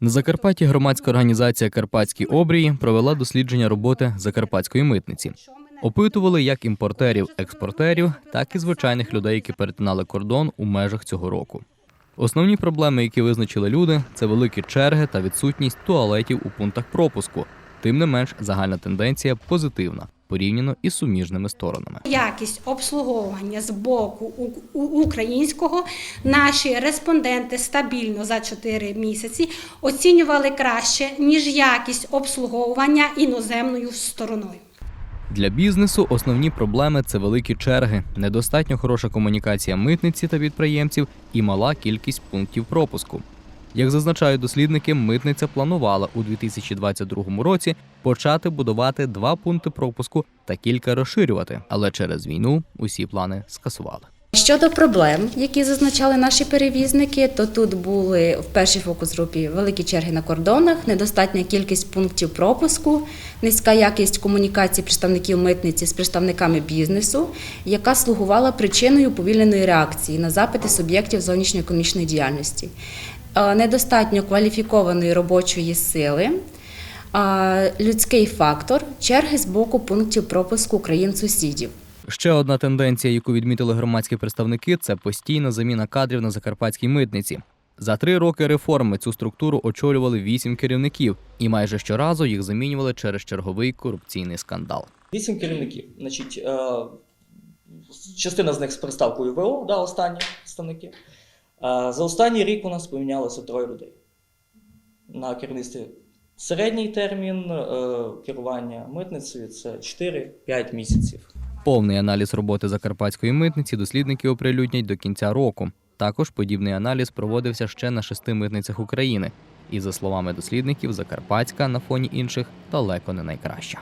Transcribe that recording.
На Закарпатті громадська організація Карпатські обрії провела дослідження роботи закарпатської митниці. Опитували як імпортерів, експортерів, так і звичайних людей, які перетинали кордон у межах цього року. Основні проблеми, які визначили люди, це великі черги та відсутність туалетів у пунктах пропуску. Тим не менш, загальна тенденція позитивна порівняно із суміжними сторонами. Якість обслуговування з боку українського наші респонденти стабільно за 4 місяці оцінювали краще, ніж якість обслуговування іноземною стороною. Для бізнесу основні проблеми це великі черги, недостатньо хороша комунікація митниці та підприємців і мала кількість пунктів пропуску. Як зазначають дослідники, митниця планувала у 2022 році почати будувати два пункти пропуску та кілька розширювати, але через війну усі плани скасували. Щодо проблем, які зазначали наші перевізники, то тут були в першій фокус групі великі черги на кордонах, недостатня кількість пунктів пропуску, низька якість комунікації представників митниці з представниками бізнесу, яка слугувала причиною повільненої реакції на запити суб'єктів зовнішньоекономічної діяльності, недостатньо кваліфікованої робочої сили. е, Людський фактор, черги з боку пунктів пропуску країн-сусідів. Ще одна тенденція, яку відмітили громадські представники, це постійна заміна кадрів на закарпатській митниці. За три роки реформи цю структуру очолювали вісім керівників, і майже щоразу їх замінювали через черговий корупційний скандал. Вісім керівників. Значить, е, частина з них з приставкою ВО, да, останні представники. За останній рік у нас помінялося троє людей. На керівництві середній термін е, керування митницею це 4-5 місяців. Повний аналіз роботи закарпатської митниці дослідники оприлюднять до кінця року. Також подібний аналіз проводився ще на шести митницях України. І за словами дослідників, Закарпатська на фоні інших далеко не найкраща.